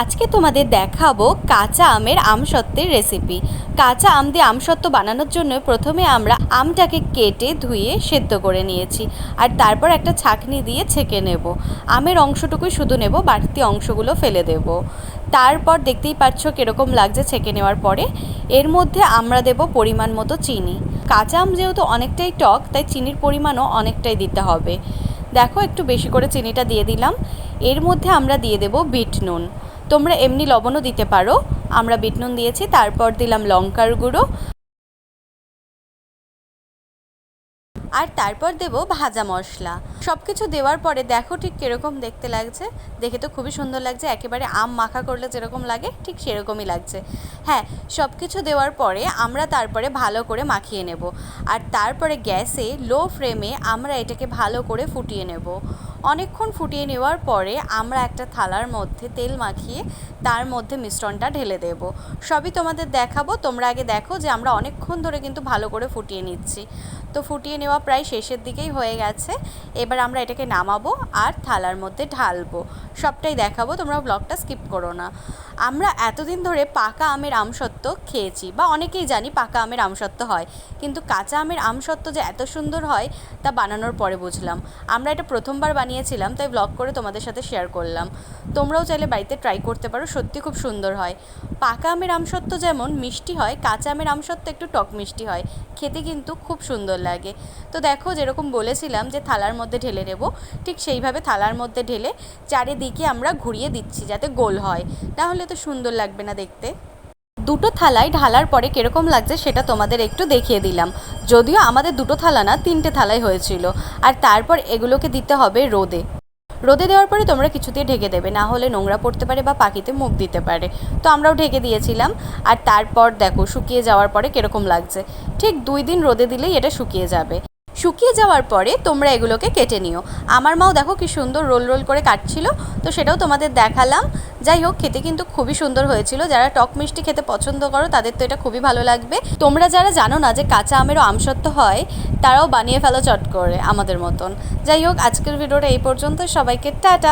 আজকে তোমাদের দেখাবো কাঁচা আমের আমসত্ত্বের রেসিপি কাঁচা আম দিয়ে আমসত্ত্ব বানানোর জন্য প্রথমে আমরা আমটাকে কেটে ধুয়ে সেদ্ধ করে নিয়েছি, আর তারপর একটা ছাঁকনি দিয়ে ছেঁকে নেব। আমের অংশটুকুই শুধু নেব, বাড়তি অংশগুলো ফেলে দেব। তারপর দেখতেই পাচ্ছ কীরকম লাগছে ছেঁকে নেওয়ার পরে। এর মধ্যে আমরা দেব পরিমাণ মতো চিনি। কাঁচা আম যেহেতু অনেকটাই টক, তাই চিনির পরিমাণও অনেকটাই দিতে হবে। দেখো, একটু বেশি করে চিনিটা দিয়ে দিলাম। এর মধ্যে আমরা দিয়ে দেব বিট নুন। তোমরা এমনি লবণও দিতে পারো। আমরা বিট নুন দিয়েছি, তারপর দিলাম লঙ্কার গুঁড়ো। আর তারপর দেব ভাজা মশলা। সব কিছু দেওয়ার পরে দেখো ঠিক কীরকম দেখতে লাগছে। দেখে তো খুবই সুন্দর লাগছে, একেবারে আম মাখা করলে যেরকম লাগে, ঠিক সেরকমই লাগছে। হ্যাঁ সব কিছু দেওয়ার পরে আমরা তারপরে ভালো করে মাখিয়ে নেব। আর তারপরে গ্যাসে লো ফ্লেমে আমরা এটাকে ভালো করে ফুটিয়ে নেব। অনেকক্ষণ ফুটিয়ে নেওয়ার পরে আমরা একটা থালার মধ্যে তেল মাখিয়ে তার মধ্যে মিশ্রণটা ঢেলে দেব। সবই তোমাদের দেখাবো। তোমরা আগে দেখো যে আমরা অনেকক্ষণ ধরে কিন্তু ভালো করে ফুটিয়ে নিচ্ছি। তো ফুটিয়ে নেওয়া প্রায় শেষের দিকেই হয়ে গেছে। এবার আমরা এটাকে নামাবো আর থালার মধ্যে ঢালবো। সবটাই দেখাবো, তোমরা ব্লগটা স্কিপ করো না। আমরা এতদিন ধরে পাকা আমের আমসত্ত্ব খেয়েছি, বা অনেকেই জানি পাকা আমের আমসত্ত্ব হয়, কিন্তু কাঁচা আমের আমসত্ত্ব যে এত সুন্দর হয়, তা বানানোর পরে বুঝলাম। আমরা এটা প্রথমবার বানিয়েছিলাম, তাই ব্লগ করে তোমাদের সাথে শেয়ার করলাম। তোমরাও চাইলে বাড়িতে ট্রাই করতে পারো, সত্যি খুব সুন্দর হয়। পাকা আমের আমসত্ত্ব যেমন মিষ্টি হয়, কাঁচা আমের আমসত্ত্ব একটু টক মিষ্টি হয়, খেতে কিন্তু খুব সুন্দর লাগে। তো দেখো, যেরকম বলেছিলাম যে থালার মধ্যে ঢেলে নেব, ঠিক সেইভাবে থালার মধ্যে ঢেলে চারিদিকে আমরা ঘুরিয়ে দিচ্ছি যাতে গোল হয়। নাহলে তো সুন্দর লাগবে না দেখতে। দুটো থালায় ঢালার পরে কীরকম লাগছে সেটা তোমাদের একটু দেখিয়ে দিলাম। যদিও আমাদের দুটো থালা না, তিনটে থালাই হয়েছিল। আর তারপর এগুলোকে দিতে হবে রোদে। রোদে দেওয়ার পরে তোমরা কিছু দিয়ে ঢেকে দেবে, না হলে নোংরা পড়তে পারে বা পাখিতে মুখ দিতে পারে। তো আমরাও ঢেকে দিয়েছিলাম। আর তারপর দেখো শুকিয়ে যাওয়ার পরে কীরকম লাগছে। ঠিক দুই দিন রোদে দিলেই এটা শুকিয়ে যাবে। শুকিয়ে যাওয়ার পরে তোমরা এগুলোকে কেটে নিও। আমার মাও দেখো কি সুন্দর রোল রোল করে কাটছিল, তো সেটাও তোমাদের দেখালাম। যাই হোক, খেতে কিন্তু খুবই সুন্দর হয়েছিল। যারা টক মিষ্টি খেতে পছন্দ করো, তাদের তো এটা খুবই ভালো লাগবে। তোমরা যারা জানো না যে কাঁচা আমেরও আমসত্ব হয়, তারাও বানিয়ে ফেলো চট করে আমাদের মতন। যাই হোক, আজকের ভিডিওটা এই পর্যন্ত। সবাইকে টাটা!